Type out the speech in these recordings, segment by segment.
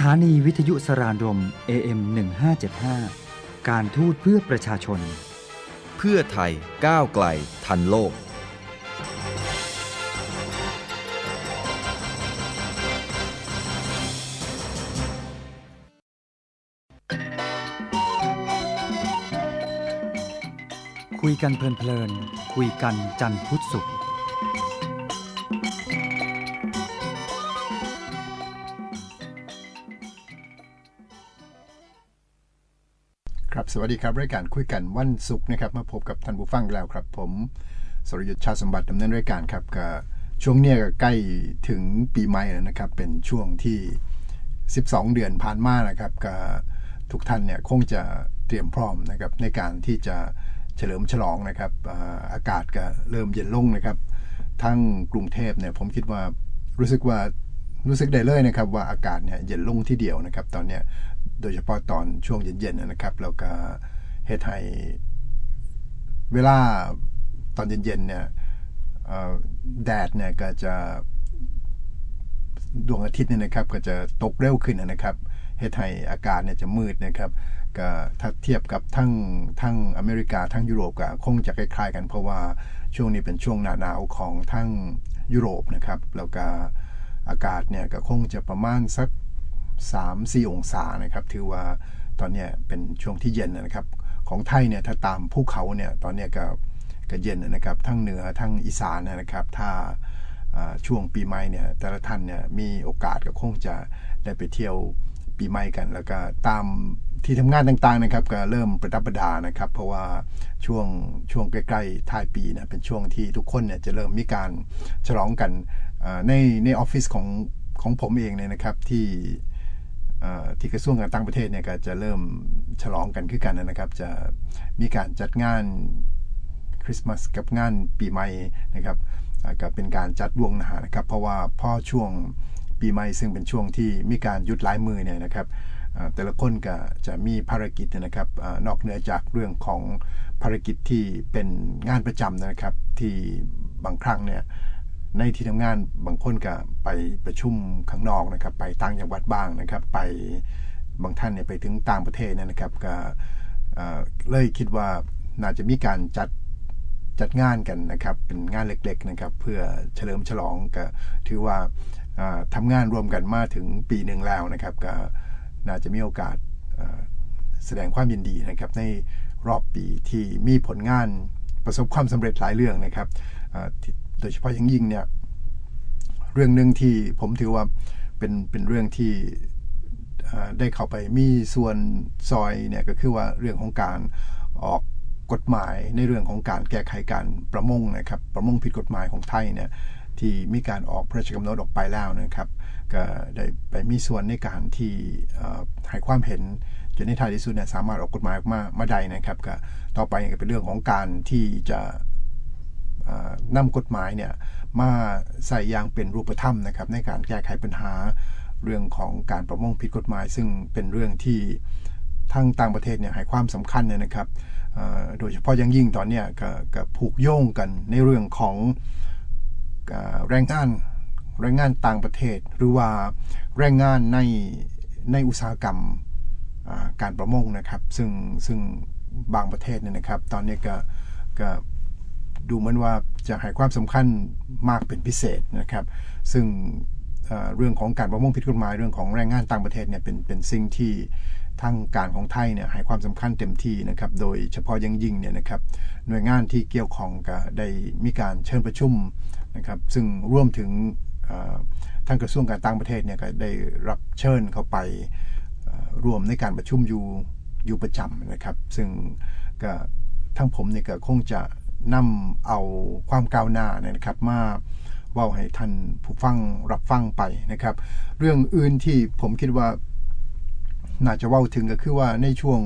ถานีวิทยุสรานรม AM 1575 การทูตเพื่อประชาชน เพื่อไทยก้าวไกล ทันโลก คุยกันเพลินๆคุยกันจันทร์พุธศุก สวัสดีครับ รายการคุยกันวันศุกร์นะครับมาพบกับท่านผู้ฟังแล้วครับ ผมสรยุทธชาสมบัติดำเนินรายการครับก็ช่วงเนี้ยก็ใกล้ถึงปีใหม่แล้วนะครับ เป็นช่วงที่ 12 เดือนผ่านมานะครับก็ทุกท่านเนี่ยคงจะเตรียมพร้อมนะครับในการที่จะเฉลิมฉลองนะครับอาอากาศก็เริ่มเย็นลงนะครับ ทั้งกรุงเทพเนี่ยผมคิดว่ารู้สึกว่ารู้สึกได้เลยนะครับว่าอากาศเนี่ยเย็นลงที่เดียวนะครับ ตอนเนี้ย โดยเฉพาะตอนช่วงเย็นๆนะครับแล้วก็เฮ็ดให้เวลาตอนเย็นๆเนี่ยแดดเนี่ยก็จะดวงอาทิตย์เนี่ยนะครับ ก็จะตกเร็วขึ้นนะครับเฮ็ดให้อากาศเนี่ยจะมืดนะครับก็ถ้าเทียบกับทั้งทั้งอเมริกาทั้งยุโรปก็คงจะคล้ายๆกัน เพราะว่าช่วงนี้เป็นช่วงหนาหนาวของทั้งยุโรปนะครับ แล้วก็อากาศเนี่ยก็คงจะประมาณสัก 3-4 องศานะครับถือว่าตอนนี้เป็นช่วงที่เย็นนะครับ ของไทยเนี่ยถ้าตามภูเขาเนี่ยตอนนี้ก็ก็เย็นนะครับ ทั้งเหนือทั้งอีสานนะครับ ถ้าช่วงปีใหม่เนี่ยแต่ละท่านเนี่ยมีโอกาสก็คงจะได้ไปเที่ยวปีใหม่กัน แล้วก็ตามที่ทำงานต่างๆนะครับก็เริ่มประดับประดานะครับ เพราะว่าช่วงช่วงใกล้ๆท้ายปีนะเป็นช่วงที่ทุกคนเนี่ยจะเริ่มมีการฉลองกันในในออฟฟิศของของผมเองเนี่ยนะครับที่ ที่กระทรวงการต่างประเทศเนี่ยก็จะเริ่มฉลองกันขึ้นกันนะครับ จะมีการจัดงานคริสต์มาสกับงานปีใหม่นะครับก็เป็นการจัดล่วงหน้านะครับ เพราะว่าพ่อช่วงปีใหม่ซึ่งเป็นช่วงที่มีการยุดหลายมือเนี่ยนะครับแต่ละคนก็จะมีภารกิจนะครับนอกเหนือจากเรื่องของภารกิจที่เป็นงานประจำนะครับ ที่บางครั้งเนี่ย ในที่ทำงานบางคนก็ไปประชุมข้างนอกนะครับ ไปต่างจังหวัดบ้างนะครับ ไปบางท่านเนี่ยไปถึงต่างประเทศเนี่ยนะครับก็เอ่อเลยคิดว่าน่าจะมีการจัดจัดงานกันนะครับ เป็นงานเล็กๆนะครับ เพื่อเฉลิมฉลองก็ถือว่าเอ่อทำงานรวมกันมาถึงปีหนึ่งแล้วนะครับก็น่าจะมีโอกาสเอ่อแสดงความยินดีนะครับ ในรอบปีที่มีผลงานประสบความสำเร็จหลายเรื่องนะครับที่ โดยเฉพาะอย่างยิ่งเนี่ยเรื่องหนึ่งที่ผมถือว่าเป็นเป็นเรื่องที่ได้เข้าไปมีส่วนซอยเนี่ยก็คือว่าเรื่องของการออกกฎหมายในเรื่องของการแก้ไขการประมงนะครับ ประมงผิดกฎหมายของไทยเนี่ยที่มีการออกพระราชกำหนดออกไปแล้วนะครับ ก็ได้ไปมีส่วนในการที่ให้ความเห็นจนในท้ายที่สุดเนี่ยสามารถออกกฎหมายออกมามาได้นะครับก็ต่อไปก็เป็นเรื่องของการที่จะ นำกฎหมายเนี่ยมาใส่อย่างเป็นรูปธรรมนะครับในการแก้ไขปัญหาเรื่องของการประมงผิดกฎหมาย ซึ่งเป็นเรื่องที่ทั้งต่างประเทศเนี่ยให้ความสำคัญเนี่ยนะครับโดยเฉพาะยังยิ่งตอนเนี้ยก็ก็ผูกโยงกันในเรื่องของแรงงานแรงงานต่างประเทศ หรือว่าแรงงานในในอุตสาหกรรมการประมงนะครับ ซึ่งซึ่งบางประเทศเนี่ยนะครับ ตอนนี้ก็ก็ ดูเหมือนว่าจะให้ความสำคัญมากเป็นพิเศษนะครับ ซึ่งเเรื่องของการประมงผิดกฎหมายเรื่องของแรงงานต่างประเทศเนี่ยเป็นเป็นสิ่งที่ทางการของไทยเนี่ยให้ความสำคัญเต็มที่นะครับ โดยเฉพาะยังยิ่งเนี่ยนะครับหน่วยงานที่เกี่ยวข้องก็ได้มีการเชิญประชุมนะครับ ซึ่งร่วมถึงทางกระทรวงการต่างประเทศเนี่ยก็ได้รับเชิญเข้าไปร่วมในการประชุมอยู่อยู่ประจำนะครับ ซึ่งก็ทั้งผมเนี่ยก็คงจะ นำเอาความก้าวหน้านี่นะครับมาเว่าให้ท่านผู้ฟังรับฟังไปนะครับ เรื่องอื่นที่ผมคิดว่าน่าจะเว้าถึงก็คือว่าในช่วง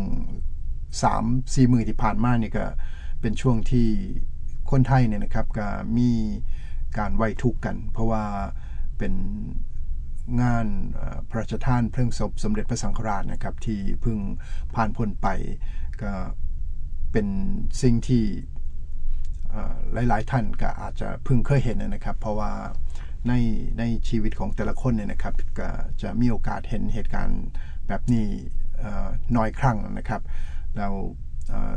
สามสี่มือที่ผ่านมานี่ก็เป็นช่วงที่คนไทยเนี่ยนะครับก็มีการไว้ทุกข์กัน เพราะว่าเป็นงานพระราชทานเพลิงศพสมเด็จพระสังฆราชนะครับที่เพิ่งผ่านพ้นไปก็เป็นสิ่งที่ หลาย ๆ ท่านก็อาจจะเพิ่งเคยเห็นนะครับ เพราะว่าในในชีวิตของแต่ละคนเนี่ยนะครับก็จะมีโอกาสเห็นเหตุการณ์แบบนี้น้อยครั้งนะครับ แล้ว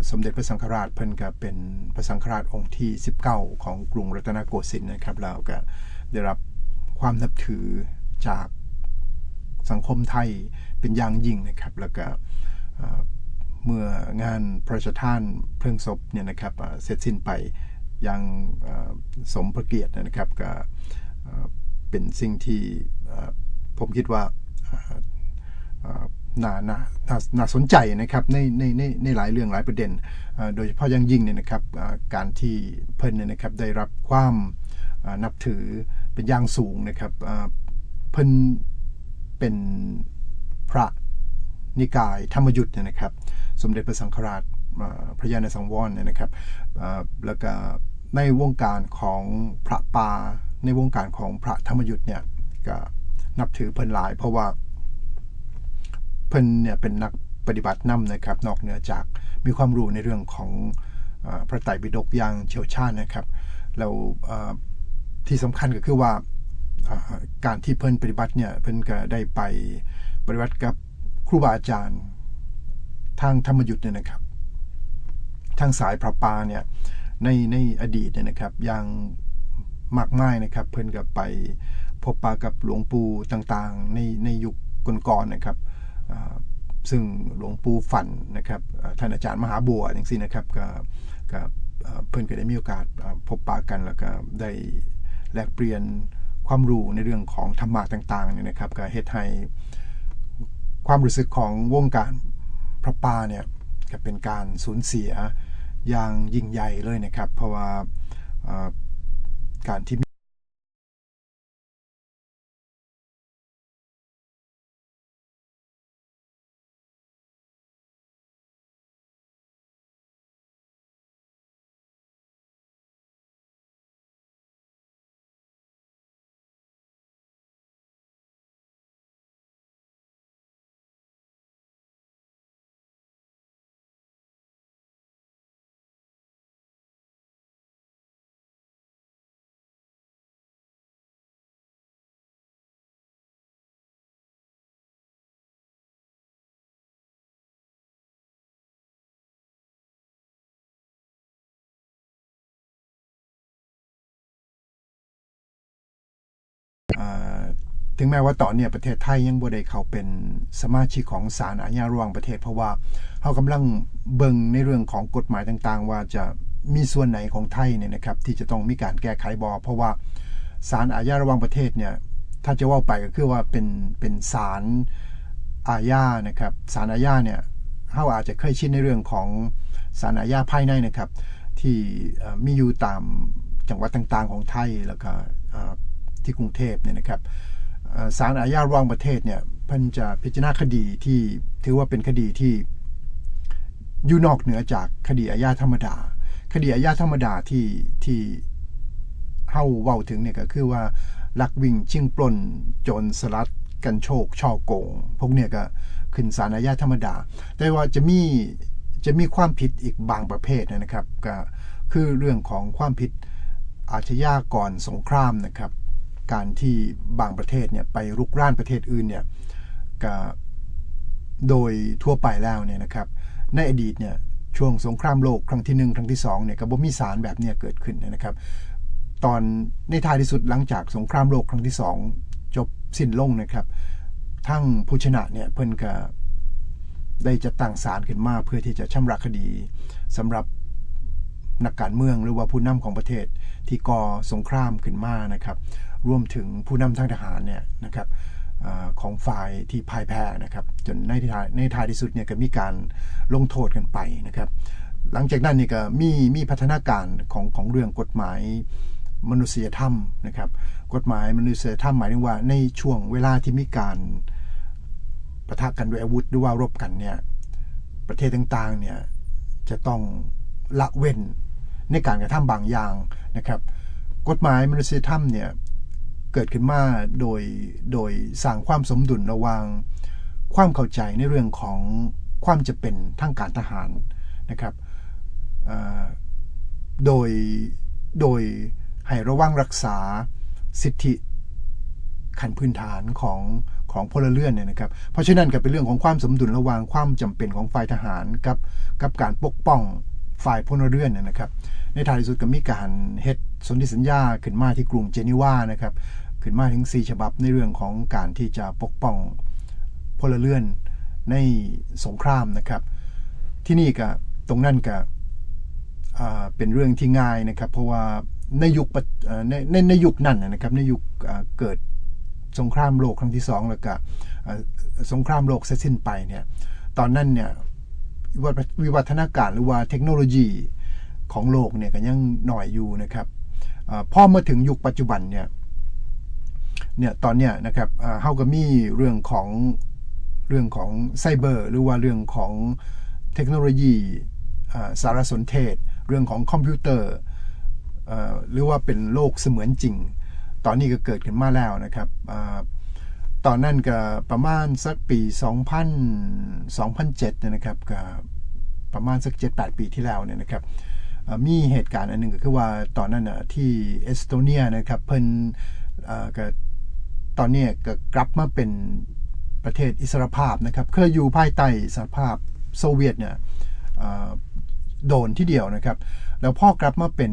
สมเด็จพระสังฆราชเพิ่นก็เป็นพระสังฆราชองค์ที่ 19 ของกรุงรัตนโกสินทร์นะครับแล้วก็ได้รับความนับถือจากสังคมไทยเป็นอย่างยิ่งนะครับ แล้วก็ เมื่องานพระราชทานเพลิงศพเนี่ยนะครับเสร็จสิ้นไปอย่างสมพระเกียรตินะครับก็เป็นสิ่งที่ผมคิดว่าน่าน่านาน่าสนใจนะครับในในในในหลายเรื่องหลายประเด็น โดยเฉพาะอย่างยิ่งเนี่ยนะครับการที่เพิ่นเนี่ยนะครับได้รับความนับถือเป็นอย่างสูงนะครับเพิ่นเป็นพระนิกายธรรมยุทธ์นะครับ สมเด็จพระสังฆราชพระยาณสังวรเนี่ยนะครับแล้วก็ในวงการของพระปาในวงการของพระธรรมยุทธ์เนี่ยก็นับถือเพิ่นหลาย เพราะว่าเพิ่นเนี่ยเป็นนักปฏิบัตินำนะครับ นอกเหนือจากมีความรู้ในเรื่องของอพระไตรปิฎกอย่างเชี่ยวชาญนะครับแล้วที่สำคัญก็คือว่าการที่เพิ่นปฏิบัติเนี่ยเพิ่นก็ได้ไปปฏิบัติกับครูบาอาจารย์ ทางธรรมยุทธ์เนี่ยนะครับ ทางสายพระปาเนี่ยในในอดีตเนี่ยนะครับอย่างมากมายนะครับ เพิ่นกับไปพบปะกับหลวงปู่ต่างๆ ในในยุคก่อนๆนะครับซึ่งหลวงปู่ฝันนะครับท่านอาจารย์มหาบัวอย่างซี่นะครับก็ก็อ่าเพิ่อนก็ได้มีโอกาสพบปะกันแล้วก็ได้แลกเปลี่ยนความรู้ในเรื่องของธรรมะต่างๆเนี่ยนะครับก็เฮ็ดให้ความรู้สึกของวงการ พระป่าเนี่ยก็เป็นการสูญเสียอย่างยิ่งใหญ่เลยนะครับ เพราะว่าการที่ ถึงแม้ว่าตอนนี้ประเทศไทยยังบ่ได้เข้าเป็นสมาชิกของศาลอาญาระหว่างประเทศ เพราะว่าเขากำลังเบิ่งในเรื่องของกฎหมายต่างๆ ว่าจะมีส่วนไหนของไทยเนี่ยนะครับที่จะต้องมีการแก้ไขบอเพราะว่าศาลอาญาระหว่างประเทศเนี่ยถ้าจะว่าไปก็คือว่าเป็นเป็นศาลอาญานะครับศาลอาญาเนี่ยเขาอาจจะเคยชินในเรื่องของศาลอาญาภายในนะครับ ที่มีอยู่ตามจังหวัดต่างๆของไทยแล้วก็ที่กรุงเทพเนี่ยนะครับ ศาลอาญาระหว่างประเทศเนี่ยพิ่นจะพิจารณาคดีที่ถือว่าเป็นคดีที่อยู่นอกเหนือจากคดีอาญาธรรมดา คดีอาญาธรรมดาที่ที่เฮาเว้าถึงเนี่ยก็คือว่าลักวิ่งชิงปล้นโจรสลัดกันโชคช่อโกง พวกเนี่ยก็ขึ้นศาลอาญาธรรมดา แต่ว่าจะมีจะมีความผิดอีกบางประเภทนะครับ ก็คือเรื่องของความผิดอาชญากรสงครามนะครับ การที่บางประเทศเนี่ยไปรุกรานประเทศอื่นเนี่ยกโดยทั่วไปแล้วเนี่ยนะครับ ในอดีตเนี่ยช่วงสงครามโลกครั้งที่หนึ่งครั้งที่สองเนี่ยก็บ่มีสารแบบเนี้ยเกิดขึ้นนะครับ ตอนในท้ายที่สุดหลังจากสงครามโลกครั้งที่สองจบสิ้นลงนะครับ ทั้งผู้ชนะเนี่ยเพิ่นก็ได้จะตั้งศาลขึ้นมาเพื่อที่จะชำระคดีสำหรับนักการเมืองหรือว่าผู้นำของประเทศที่ก่อสงครามขึ้นมานะครับ รวมถึงผู้นำทางทหารเนี่ยนะครับอของฝ่ายที่พ่ายแพ้นะครับจนในท้ายในท้ายที่สุดเนี่ยก็มีการลงโทษกันไปนะครับ หลังจากนั้นนี่ก็มีมีพัฒนาการของของเรื่องกฎหมายมนุษยธรรมนะครับ กฎหมายมนุษยธรรมหมายถึงว่าในช่วงเวลาที่มีการประทะกันด้วยอาวุธหรือว่ารบกันเนี่ยประเทศต่างๆเนี่ยจะต้องละเว้นในการกระทำบางอย่างนะครับ กฎหมายมนุษยธรรมเนี่ย กิดขึ้นมาโดยโดยสร้างความสมดุลระหว่างความเข้าใจในเรื่องของความจะเป็นทางการทหารนะครับโดยโดยให้ระวังรักษาสิทธิขั้นพื้นฐานของของพลเรือนเนี่ยนะครับ เพราะฉะนั้นก็เป็นเรื่องของความสมดุลระหว่างความจำเป็นของฝ่ายทหารกับกับการปกป้องฝ่ายพลเรือนเนี่ยนะครับ ในท้ายที่สุดก็มีการเฮ็ดสนธิสัญญาขึ้นมาที่กรุงเจนีวานะครับ ขึ้นมาถึง 4 ฉบับในเรื่องของการที่จะปกป้องพลเรือนในสงครามนะครับ ที่นี่ก็ตรงนั้นก็เป็นเรื่องที่ง่ายนะครับ เพราะว่าในยุคในในในยุคนั้นนะครับ ในยุคเกิดสงครามโลกครั้งที่สองแล้วก็สงครามโลกเสร็จสิ้นไปเนี่ยตอนนั้นเนี่ยวิวัฒนาการหรือว่าเทคโนโลยีของโลกเนี่ยก็ยังหน่อยอยู่นะครับอพอมาถึงยุคปัจจุบันเนี่ย เนี่ยตอนเนี้ยนะครับเฮาก็มีเรื่องของเรื่องของไซเบอร์ หรือว่าเรื่องของเทคโนโลยีสารสนเทศ เรื่องของคอมพิวเตอร์หรือว่าเป็นโลกเสมือนจริง ตอนนี้ก็เกิดขึ้นมาแล้วนะครับอตอนนั้นก็ประมาณสักปี 2000 2007เนี่ยนะครับก็ประมาณสัก 7-8 ปีที่แล้วเนี่ยนะครับมีเหตุการณ์อันหนึงก็คือว่าตอนนั้นน่ะที่เอสโตเนียนะครับเพิ่นก็ ตอนนี้ก็กลับมาเป็นประเทศอิสรภาพนะครับ เคยอยู่ภายใต้สหภาพโซเวียตเนี่ยโดนที่เดียวนะครับ แล้วพ่อกลับมาเป็น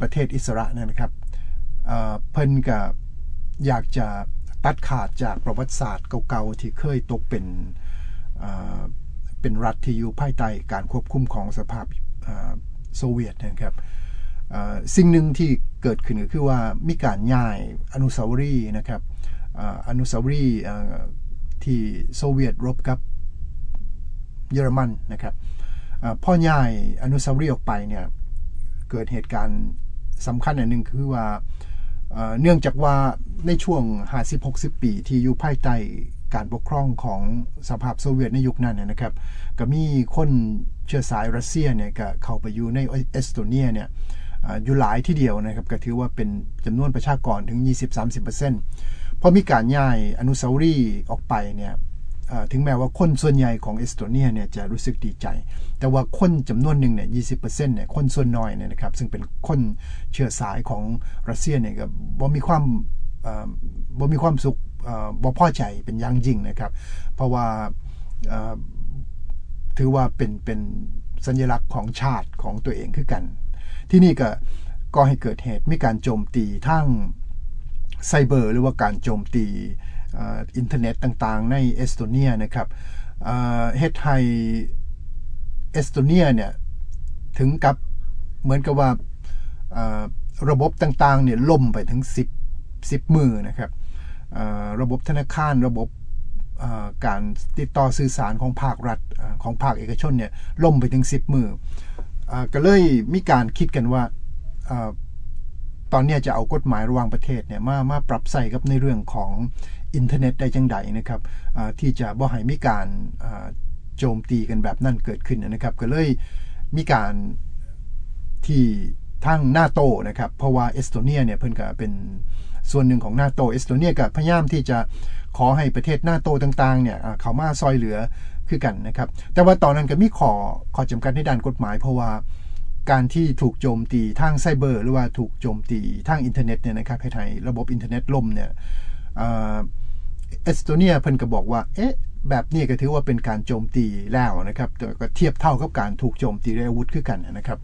ประเทศอิสระนะครับเพิ่นก็อยากจะตัดขาดจากประวัติศาสตร์เก่าๆที่เคยตกเป็นเป็นรัฐที่อยู่ภายใต้การควบคุมของสภาพโซเวียตนะครับเสิ่งหนึ่งที่เกิดขึ้นก็คือว่ามีการย้ายอนุสาวรีย์นะครับออนุสาวรีย์ที่โซเวียตรบกับเยอรมันนะครับอพ่อใหญ่อนุสาวรีย์ออกไปเนี่ยเกิดเหตุการณ์สำคัญอันหนึ่งคือว่าเนื่องจากว่าในช่วง 50-60 ปีที่อยู่ภายใต้การปกครองของสหภาพโซเวียตในยุคนั้นนนะครับ ก็มีคนเชื้อสายรัสเซียเนี่ยก็เข้าไปอยู่ในเอสโตเนียเนี่ย อยู่หลายที่เดียวนะครับก็ถือว่าเป็นจำนวนประชากรถึง 20-30%พอมีการย้ายอนุสาวรีย์ออกไปเนี่ยถึงแม้ว่าคนส่วนใหญ่ของเอสโตเนียเนี่ยจะรู้สึกดีใจ แต่ว่าคนจำนวนหนึ่งเนี่ยยีเนี่ยคนส่วนน้อยเนี่ยนะครับซึ่งเป็นคนเชื้อสายของรัสเซียเนี่ยก็บ่มีความบ่มีความสุขเอ่อบ่พอใจเป็นอย่างยิ่งนะครับ เพราะว่าถือว่าเป็นเป็นสัญลักษณ์ของชาติของตัวเองคือกัน ที่นี่ก็ก็ให้เกิดเหตุมีการโจมตีทั้งไซเบอร์ หรือว่าการโจมตีอินเทอร์เน็ตต่างๆ ในเอสโตเนียนะครับเฮดให้เอสโตเนียเนี่ยถึงกับเหมือนกับว่าระบบต่างๆเนี่ยล่มไปถึง 10 10มือนะครับระบบธนาคารระบบการติดต่อสื่อสารของภาครัฐของภาคเอกชนเนี่ยล่มไปถึง 10 มือ ก็เลยมีการคิดกันว่าอตอนนี้จะเอากฎหมายระหว่างประเทศเนี่ยมามาปรับใส่กับในเรื่องของอินเทอร์เน็ตได้จังใดนะครับที่จะบ่ให้มีการโจมตีกันแบบนั้นเกิดขึ้นนะครับ ก็เลยมีการที่ทั้งนาโตนะครับเพราะว่าเอสโตเนียเนี่ยเพิ่นก็เป็นส่วนหนึ่งของนาโตเอสโตเนียก็พยายามที่จะขอให้ประเทศนาโตต่างๆเนี่ยเขามาซอยเหลือ คือกันนะครับ แต่ว่าตอนนั้นก็มีขอขอจำกัดในด้านกฎหมาย เพราะว่าการที่ถูกโจมตีทางไซเบอร์ หรือว่าถูกโจมตีทางอินเทอร์เน็ตเนี่ยนะครับให้ไทยระบบอินเทอร์เน็ตล่มเนี่ยเอสโตเนียเพิ่นก็บอกว่า เอ๊ะ แบบนี้ก็ถือว่าเป็นการโจมตีแล้วนะครับแต่ก็เทียบเท่ากับการถูกโจมตีด้วยอาวุธคือกันนะครับ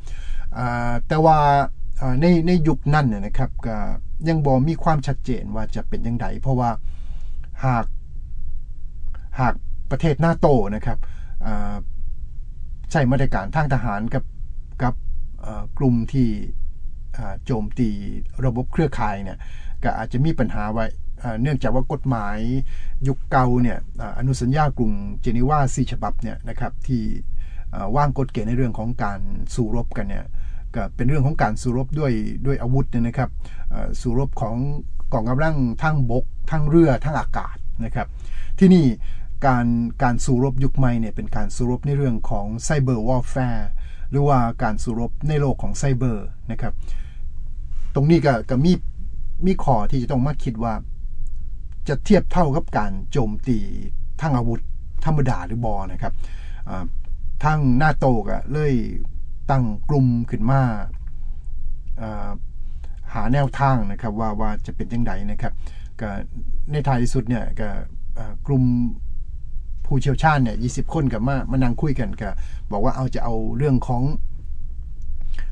แต่ว่าในในยุคนั้นน่ยนะครับก็ยังบ่มีความชัดเจนว่าจะเป็นยังไงเพราะว่าหากหาก ประเทศนาโตนะครับใช้มาตรการทางทหารกับกับกลุ่มที่โจมตีระบบเครือข่ายเนี่ยก็อาจจะมีปัญหาไว้เนื่องจากว่ากฎหมายยุคเก่าเนี่ยออนุสัญญากรุงเจนีวาสี่ฉบับเนี่ยนะครับที่ว่างกฎเกณฑ์ในเรื่องของการสู้รบกันเนี่ยก็เป็นเรื่องของการสู้รบด้วยด้วยอาวุธเนี่ยนะครับสู้รบของกองกำลังทั้งบกทั้งเรือทั้งอากาศนะครับ ที่นี่ การการสู้รบยุคใหม่เนี่ยเป็นการสู้รบในเรื่องของไซเบอร์วอลแฟร์หรือว่าการสู้รบในโลกของไซเบอร์นะครับ ตรงนี้ก็ก็มีมีขอที่จะต้องมาคิดว่า จะเทียบเท่ากับการโจมตีทางอาวุธธรรมดาหรือบอนะครับอ่าทางนาโตก็เลยตั้งกลุ่มขึ้นมาหาแนวทางนะครับว่าว่าจะเป็นยังไงนะครับก็ในท้ายที่สุดเนี่ยก็กลุ่ม ผู้เชี่ยวชาญเนี่ย20คนกับมามานั่งคุยกันก็บบอกว่าเอาจะเอาเรื่องของ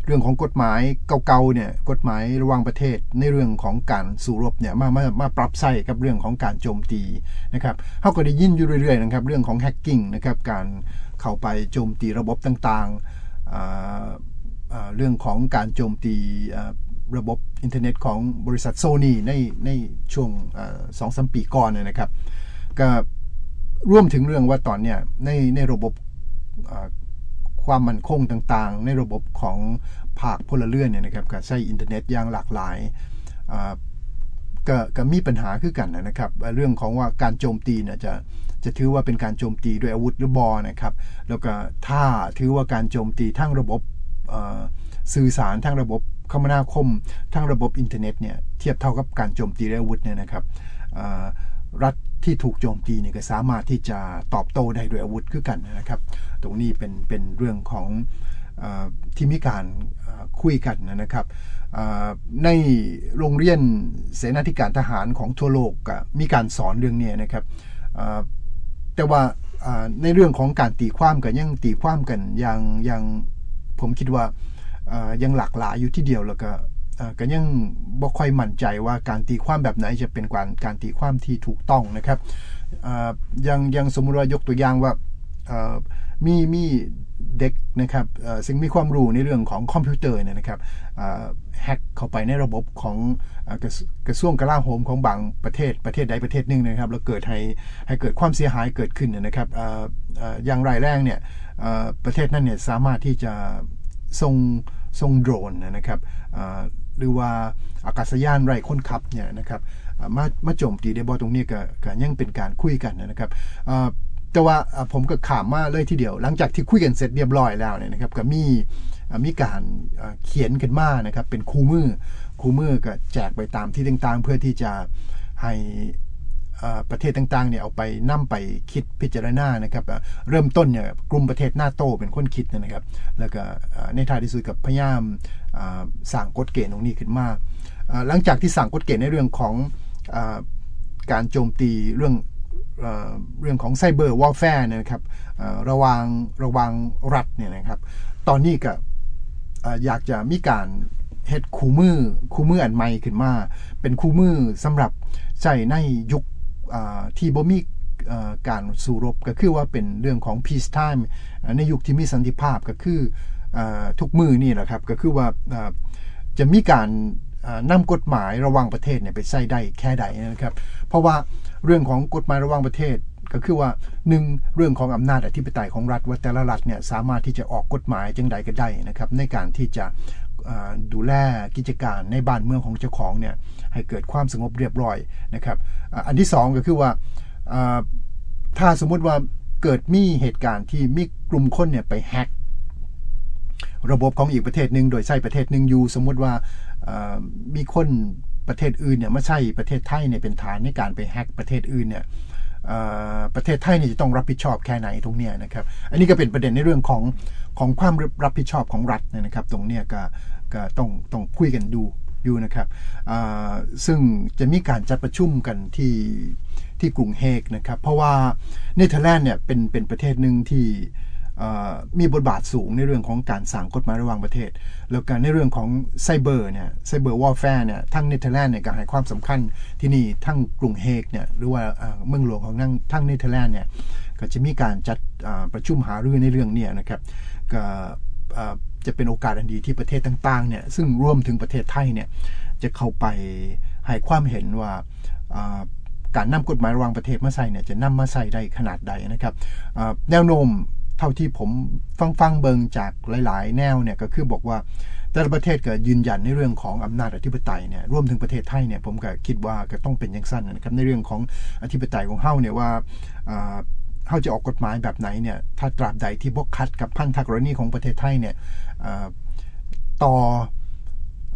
เรื่องของกฎหมายเก่าๆเนี่ยกฎหมายระหว่างประเทศในเรื่องของการสู้รบเนี่ยมามามาปรับใส่กับเรื่องของการโจมตีนะครับเขาก็ได้ยินอยู่เรื่อยๆนะครับ เรื่องของแฮกกิ้งนะครับการเข้าไปโจมตีระบบต่างๆเรื่องของการโจมตีระบบอินเทอร์เน็ตของบริษัทโซนีในในช่วงสองสามปีก่อนเนยนะครับก็ ร่วมถึงเรื่องว่าตอนเนี้ยในในระบบความมั่นคงต่างๆ ในระบบของภาคพลเรือนเนี่ยนะครับการใช้อินเทอร์เน็ตอย่างหลากหลายก็ก็มีปัญหาคือกันนะครับ เรื่องของว่าการโจมตีเนี่ยจะจะถือว่าเป็นการโจมตีด้วยอาวุธหรือบอนะครับ แล้วก็ถ้าถือว่าการโจมตีทั้งระบบสื่อสารทั้งระบบคมนาคมทั้งระบบอินเทอร์เน็ตเนี่ยเทียบเท่ากับการโจมตีด้วยอาวุธเนี่ยนะครับรัฐ ที่ถูกโจมตีเนี่ยก็สามารถที่จะตอบโต้ได้ด้วยอาวุธคือกันนะครับ ตรงนี้เป็นเป็นเรื่องของอที่มีการคุยกันนะครับในโรงเรียนเสนาธิการทหารของทั่วโลกมีการสอนเรื่องนี้นะครับแต่ว่าในเรื่องของการตีความกันยังตีความกันอย่างอย่างผมคิดว่ายังหลากหลายอยู่ที่เดียวแล้วก็ ก็ยังบ่ค่อยมั่นใจว่าการตีความแบบไหนจะเป็นการการตีความที่ถูกต้องนะครับยังยังสมมติว่ายกตัวอย่างว่ามีมีเด็กนะครับซึ่งมีความรู้ในเรื่องของคอมพิวเตอร์เนี่ยนะครับแฮกเข้าไปในระบบของกระกระทรวงกลาโหมของบางประเทศประเทศใดประเทศหนึ่งนะครับแล้วเกิดให้ให้เกิดความเสียหายเกิดขึ้นนะครับออย่างไรายแรงเนี่ยประเทศนั้นเนี่ยสามารถที่จะส่งส่งโดรนนะครับ หรือว่าอากาศยานไร้คนขับเนี่ยนะครับมามาโจมตีได้บ่ตรงนี้ก็ก็ยังเป็นการคุยกันนะครับแต่ว่าผมก็ขามมาเลยทีเดียว หลังจากที่คุยกันเสร็จเรียบร้อยแล้วเนี่ยนะครับก็มีมีการเขียนกันมานะครับเป็นคู่มือคู่มือก็แจกไปตามที่ต่างๆ เพื่อที่จะให้ประเทศต่างๆเนี่ยเอาไปนํไปคิดพิจารณานะครับเริ่มต้นเนี่ยกลุ่มประเทศนาโตเป็นคนคิดนะครับ แล้วก็ในท้ายที่สุดกับพยายามอ่ สร้างกฎเกณฑ์ตรงนี้ขึ้นมาหลังจากที่สั่งกฎเกณฑ์ในเรื่องของอการโจมตีเรื่องเรื่องของไซเบอร์วอลแฟร์นะครับระวางระวางรัฐเนี่ยนะครับ ตอนนี้ก็อยากจะมีการเฮ็ดคู่มือคู่มืออันใหม่ขึ้นมา เป็นคู่มือสำหรับใช้ในยุคที่บ่มีการสู้รบก็คือว่าเป็นเรื่องของ peace time ในยุคที่มีสันติภาพก็คือ ทุกมือนี่แหละครับ ก็คือว่าจะมีการเอ่อนำกฎหมายระว่างประเทศเนี่ยไปใช้ได้แค่ใดนะครับ เพราะว่าเรื่องของกฎหมายระว่างประเทศก็คือว่าหนึ่งเรื่องของอำนาจอธิปไตยของรัฐว่าแต่ละรัฐเนี่ยสามารถที่จะออกกฎหมายจังใดก็ได้นะครับ ในการที่จะดูแลกิจการในบ้านเมืองของเจ้าของเนี่ยให้เกิดความสงบเรียบร้อยนะครับ อันที่สองก็คือว่าอ่าถ้าสมมุติว่าเกิดมีเหตุการณ์ที่มีกลุ่มคนเนี่ยไปแฮก ระบบของอีกประเทศหนึ่งโดยใช้ประเทศหนึ่งอยู่สมมุติว่ามีคนประเทศอื่นเนี่ยไมาใช้ประเทศไทยเนี่ยเป็นฐานในการไปแฮกประเทศอื่นเนี่ยประเทศไทยเนี่ยจะต้องรับผิดชอบแค่ไหนตรงเนี้ยนะครับ อันนี้ก็เป็นประเด็นในเรื่องของของความรับผิดชอบของรัฐนะครับ ตรงเนี้ยก็ก็ต้องต้องคุยกันดูอยู่นะครับซึ่งจะมีการจัดประชุมกันที่ที่กรุงเฮกนะครับ เพราะว่าเนเธอร์แลนด์เนี่ยเป็นเป็นประเทศหนึ่งที่ มีบทบาทสูงในเรื่องของการสั่งกฎหมายระหว่างประเทศ แล้วก็ในเรื่องของไซเบอร์เนี่ยไซเบอร์วอลแฟร์เนี่ยทั้งเนเธอร์แลนด์เนี่ยก็ให้ความสำคัญที่นี่ทั้งกรุงเฮกเนี่ยหรือว่าเมืองหลวงของทั้งทั้งเนเธอร์แลนด์เนี่ยก็จะมีการจัดประชุมหารือในเรื่องเนี้นะครับก็จะเป็นโอกาสอันดีที่ประเทศต่างๆเนี่ยซึ่งรวมถึงประเทศไทยเนี่ยจะเข้าไปให้ความเห็นว่าการนำกฎหมายระหว่างประเทศมาใส่เนี่ยจะนำมาใส่ได้ขนาดใดนะครับแนวโน้ม ท่าที่ผมฟังฟังเบิงจากหลาย ๆ แนวเนี่ยก็คือบอกว่าแต่ละประเทศก็ยืนยันในเรื่องของอำนาจอธิปไตยเนี่ยรวมถึงประเทศไทยเนี่ยผมก็คิดว่าก็ต้องเป็นอย่างสั้นนะครับในเรื่องของอธิปไตยของเฮาเนี่ยว่าเฮาจะออกกฎหมายแบบไหนเนี่ยถ้าตราบใดที่บกคัดกับพันธกรณีของประเทศไทยเนี่ยต่อ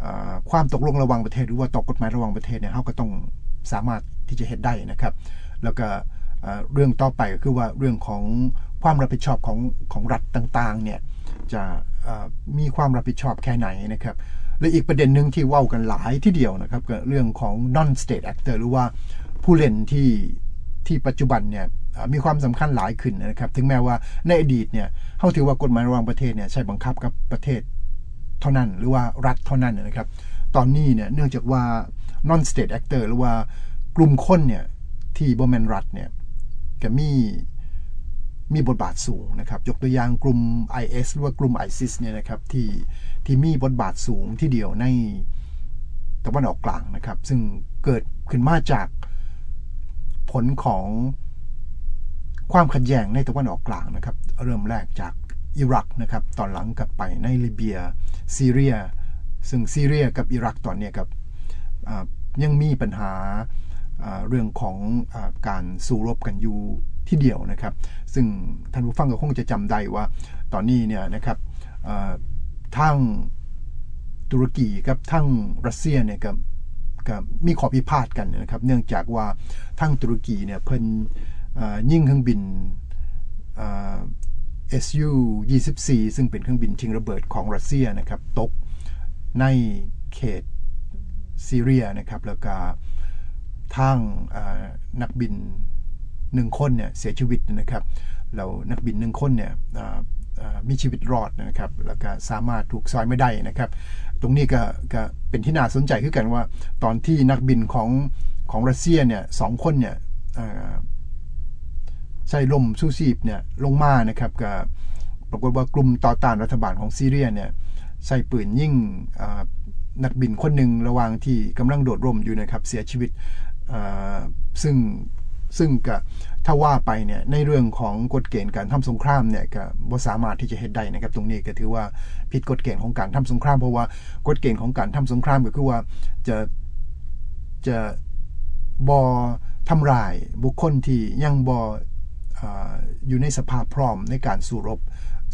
อความตกลงระหว่างประเทศ หรือว่าตกกฎหมายระหว่างประเทศเนี่ยเขาก็ต้องสามารถที่จะเห็นได้นะครับ แล้วก็เรื่องต่อไปก็คือว่าเรื่องของ ความรับผิดชอบของของรัฐต่างๆเนี่ยจะมีความรับผิดชอบแค่ไหนนะครับและอีกประเด็นหนึ่งที่เว้ากันหลายที่เดียวนะครับก็เรื่องของ non state actor หรือว่าผู้เล่นที่ที่ปัจจุบันเนี่ยมีความสำคัญหลายขึ้นนะครับ ถึงแม้ว่าในอดีตเนี่ยเขาถือว่ากฎหมายระหว่างประเทศเนี่ยใช้บังคับกับประเทศเท่านั้นหรือว่ารัฐเท่านั้นนะครับ ตอนนี้เนี่ยเนื่องจากว่า non state actor หรือว่ากลุ่มคนเนี่ยที่บ่แมนรัฐเนี่ยก็มี มีบทบาทสูงนะครับ ยกตัวอย่างกลุ่ม IS หรือว่ากลุ่ม ISIS เนี่ยนะครับที่ที่มีบทบาทสูงที่เดียวในตะวันออกกลางนะครับ ซึ่งเกิดขึ้นมาจากผลของความขัดแย้งในตะวันออกกลางนะครับ เริ่มแรกจากอิรักนะครับ ตอนหลังกลับไปในลิเบียซีเรีย ซึ่งซีเรียกับอิรักตอนนี้ยกับยังมีปัญหาเรื่องของอการสู้รบกันอยู่ ที่เดียวนะครับ ซึ่งท่านผู้ฟังก็คงจะจำได้ว่า ตอนนี้เนี่ยนะครับทั้งตุรกีกับทั้งรัสเซียเนี่ยกับกับมีข้อพิพาทกันนะครับ เนื่องจากว่าทั้งตุรกีเนี่ยเพิ่นยิงเครื่องบินอ่า SU 24ซึ่งเป็นเครื่องบินชิงระเบิดของรัสเซียนะครับ ตกในเขตซีเรียนะครับ แล้วก็ทางนักบิน หนึ่งคนเนี่ยเสียชีวิตนะครับแล้วนักบินหนึ่งคนเนี่ยมีชีวิตรอดนะครับ แล้วก็สามารถถูกซอยไม่ได้นะครับ ตรงนี้ก็ก็เป็นที่น่าสนใจคือกันว่า ตอนที่นักบินของของรัสเซียเนี่ยสองคนเนี่ยใช้ลมสู้ชีพเนี่ยลงมานะครับก็ปรากฏว่ากลุ่มต่อต้านรัฐบาลของซีเรียเนี่ยใช้ปืนยิงอ่านักบินคนหนึ่งระหว่างที่กำลังโดดร่มอยู่นะครับเสียชีวิตซึ่ง ซึ่งก็ถ้าว่าไปเนี่ยในเรื่องของกฎเกณฑ์การทำสงครามเนี่ยก็บ่สามารถที่จะเฮ็ดได้นะครับ ตรงนี้ก็ถือว่าผิดกฎเกณฑ์ของการทำสงคราม เพราะว่ากฎเกณฑ์ของการทำสงครามก็คือว่าจะจะบอทำลายบุคคลที่ยังบอออยู่ในสภาพพร้อมในการสู้รบ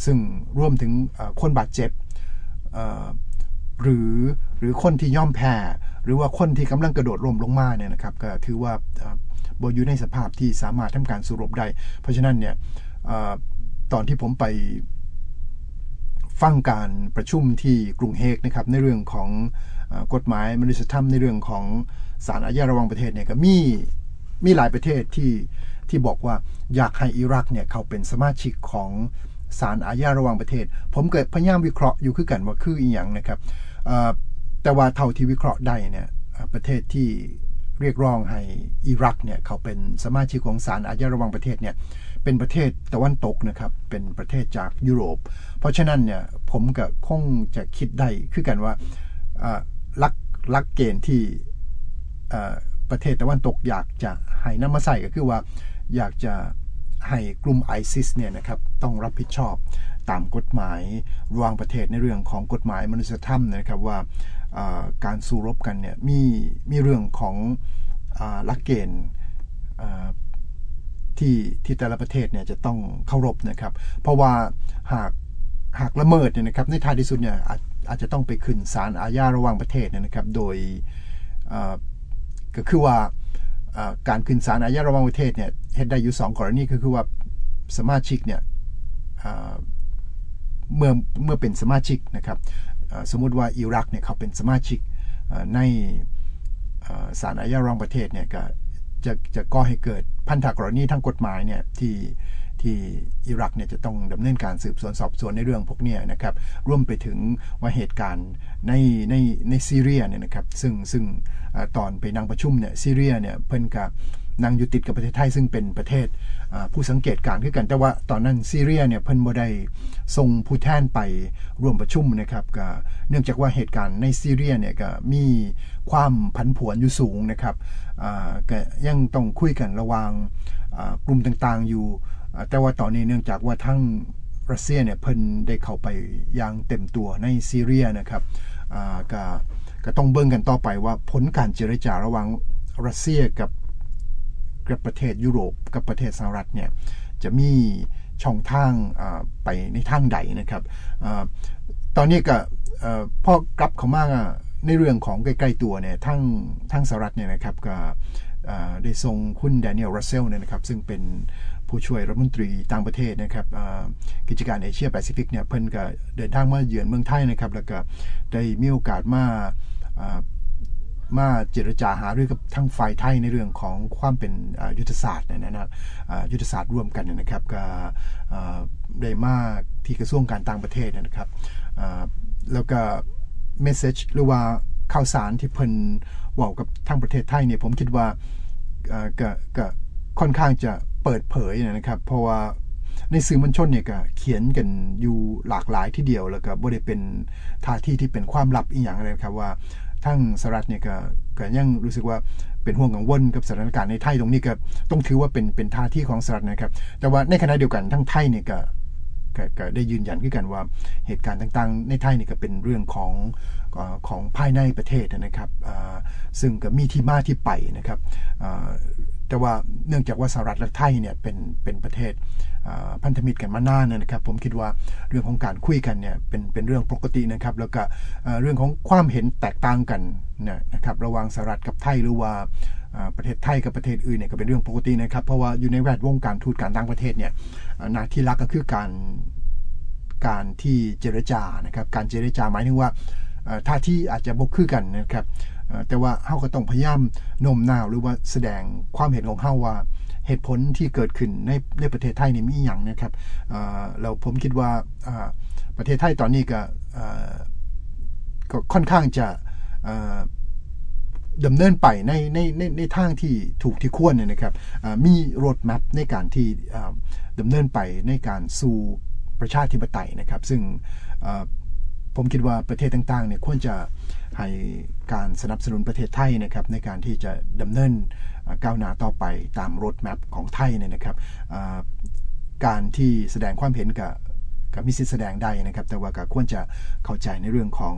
ซึ่งรวมถึงคนบาดเจ็บหรือหรือคนที่ย่อมแพ้หรือว่าคนที่กำลังกระโดดร่มลงมาเนี่ยนะครับก็ถือว่า บอยู่ในสภาพที่สามารถทำการสู้รบได้ เพราะฉะนั้นเนี่ยอตอนที่ผมไปฟังการประชุมที่กรุงเฮกนะครับในเรื่องของอกฎหมายมนุษยธรรมในเรื่องของศาลอาญาระหวังประเทศเนี่ยก็มีมีหลายประเทศที่ที่บอกว่าอยากให้อิรักเนี่ยเขาเป็นสมาชิกของศาลอาญาระหว่างประเทศ ผมเกิดพยายามวิเคราะห์อยู่คือกันว่าคืออีหยังนะครับแต่ว่าเท่าที่วิเคราะห์ได้เนี่ยประเทศที่ เรียกร้องให้อิรักเนี่ยเขาเป็นสมาชิกของศาลอาญาระหว่างประเทศเนี่ยเป็นประเทศตะวันตกนะครับเป็นประเทศจากยุโรป เพราะฉะนั้นเนี่ยผมก็คงจะคิดได้คือกันว่าลักลักเกณฑ์ที่ประเทศตะวันตกอยากจะให้นำมาใส่ก็คือว่าอยากจะให้กลุ่ม ISIS เนี่ยนะครับต้องรับผิดชอบตามกฎหมายรวางประเทศในเรื่องของกฎหมายมนุษยธรรมนะครับว่า การสู้รบกันเนี่ยมีมีเรื่องของหลักเกณฑ์ที่ที่แต่ละประเทศเนี่ยจะต้องเคารพนะครับ เพราะว่าหากหากละเมิดเนี่ยนะครับในท้ายที่สุดเนี่ยอาจอาจจะต้องไปขึ้นศาลอาญาระหว่างประเทศเนี่ยนะครับ โดยก็คือว่าการขึ้นศาลอาญาระหว่างประเทศเนี่ยเฮ็ดได้อยู่สองกรณีก็คือว่าสมาชิกเนี่ยเมื่อเมื่อเป็นสมาชิกนะครับ สมมุติว่าอิรักเนี่ยเขาเป็นสมาชิกในศาลอาญาระหว่างประเทศเนี่ยก็จะจะก่อให้เกิดพันธกรณีทางกฎหมายเนี่ยที่ที่อิรักเนี่ยจะต้องดำเนินการสืบสวนสอบสวนในเรื่องพวกนี้นะครับร่วมไปถึงว่าเหตุการณ์ในในในซีเรียเนี่ยนะครับซึ่งซึ่งอตอนไปนั่งประชุมเนี่ยซีเรียเนี่ยเพิ่นกับ นั่งอยู่ติดกับประเทศไทยซึ่งเป็นประเทศผู้สังเกตการณ์คือกัน แต่ว่าตอนนั้นซีเรียเนี่ยเพิ่นบ่ได้ส่งผู้แทนไปร่วมประชุมนะครับก็เนื่องจากว่าเหตุการณ์ในซีเรียเนี่ยก็มีความผันผวนอยู่สูงนะครับอ่าก็ยังต้องคุยกันระหว่างกลุ่มต่างๆอยู่ แต่ว่าตอนนี้เนื่องจากว่าทั้งรัสเซียเนี่ยเพิ่นได้เข้าไปอย่างเต็มตัวในซีเรียนะครับอ่าก็ก็ต้องเบิ่งกันต่อไปว่าผลการเจรจาระหว่างรัสเซียกับ กับประเทศยุโรปกับประเทศสหรัฐเนี่ยจะมีช่องทางไปในทางใดนะครับอตอนนี้ก็พอกลับเข้ามาในเรื่องของใกล้ๆตัวเนี่ยทั้งทั้งสหรัฐเนี่ยนะครับก็ได้ส่งคุณแดเนียลรัสเซลเนี่ยนะครับ ซึ่งเป็นผู้ช่วยรัฐมนตรีต่างประเทศนะครับกิจการเอเชียแปซิฟิกเนี่ยเพิ่นก็เดินทางมาเยือนเมืองไทยนะครับ แล้วก็ได้มีโอกาสมาา มาเจรจาหารือกับทั้งฝ่ายไทยในเรื่องของความเป็นยุทธศาสตร์เนี่ยนะครับยุทธศาสตร์ร่วมกันเนี่ยนะครับก็ได้มาที่กระทรวงการต่างประเทศนะครับแล้วก็เมสเซจหรือว่าข่าวสารที่เพิ่นว่ากับทางประเทศไทยเนี่ยผมคิดว่าก็ก็ค่อนข้างจะเปิดเผยนะครับ เพราะว่าในสื่อมวลชนเนี่ยก็เขียนกันอยู่หลากหลายที่เดียวแล้วก็บ่ได้เป็นท่าที่ที่เป็นความลับอีกอย่างเลยนะครับว่า ทั้งสหรัฐเนี่ยก็ก็ยังรู้สึกว่าเป็นห่วงกังวลกับสถานการณ์ในไทยตรงนี้ก็ต้องถือว่าเป็นเป็นท่าที่ของสหรัฐนะครับ แต่ว่าในขณะเดียวกันทั้งไทยเนี่ยก็ก็ได้ยืนยันขึ้นกันว่าเหตุการณ์ต่างๆ ในไทยนี่ก็เป็นเรื่องของของภายในประเทศนะครับซึ่งก็มีที่มาที่ไปนะครับแต่ว่าเนื่องจากว่าสหรัฐและไทยเนี่ยเป็นเป็นประเทศ พันธมิตรกันมานานนะครับ ผมคิดว่าเรื่องของการคุยกันเนี่ยเป็นเป็นเรื่องปกตินะครับแล้วก็เรื่องของความเห็นแตกต่างกันเนี่ยนะครับระหว่างสหรัฐกับไทยหรือว่าประเทศไทยกับประเทศอื่นเนี่ยก็เป็นเรื่องปกตินะครับ เพราะว่าอยู่ในแวดวงการทูตการต่างประเทศเนี่ยหน้าที่หลักก็คือการการที่เจรจานะครับการเจรจาหมายถึงว่าท่าที่อาจจะบกคือกันนะครับแต่ว่าเฮาก็ต้องพยายามโน้มน้าวหรือว่าแสดงความเห็นของเฮาว่า เหตุผลที่เกิดขึ้นในในประเทศไทยนี่มีอย่างนะครับเอ่อแล้วผมคิดว่าประเทศไทยตอนนี้ก็ก็ค่อนข้างจะดำเนินไปในในในในทางที่ถูกที่ควรเนี่ยนะครับมีรดแมพในการที่ดำเนินไปในการสู่ประชาธิปไตยนะครับ ซึ่ง ผมคิดว่าประเทศต่างๆเนี่ยควรจะให้การสนับสนุนประเทศไทยนะครับในการที่จะดำเนินก้าวหน้าต่อไปตามรดแมพของไทยเนี่ยนะครับการที่แสดงความเห็นกับก็มีสิทธิแสดงได้นะครับ แต่ว่าก็ควรจะเข้าใจในเรื่องของ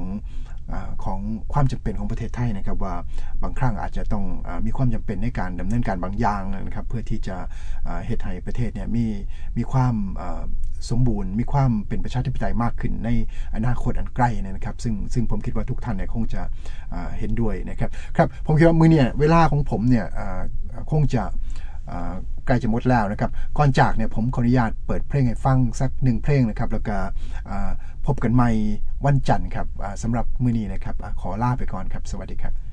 อของความจำเป็นของประเทศไทยนะครับ ว่าบางครั้งอาจจะต้องอมีความจำเป็นในการดำเนินการบางอย่างนะครับ เพื่อที่จะเฮ็ดให้ประเทศเนี่ยมีมีความ สมบูรณ์ มีความเป็นประชาธิปไตยมากขึ้นในอนาคตอันใกล้นยนะครับ ซึ่งซึ่งผมคิดว่าทุกท่านเนี่ยคงจะเห็นด้วยนะครับครับผมคิดว่ามือเนี่ยเวลาของผมเนี่ยคงจะใกล้จะหมดแล้วนะครับ ก่อนจากเนี่ยผมขออนุญาตเปิดเพลงให้ฟังสักหนึ่งเพลงนะครับ แล้วก็พบกันใหม่วันจันทร์ครับสำหรับมือนี้นะครับขอลาไปก่อนครับ สวัสดีครับ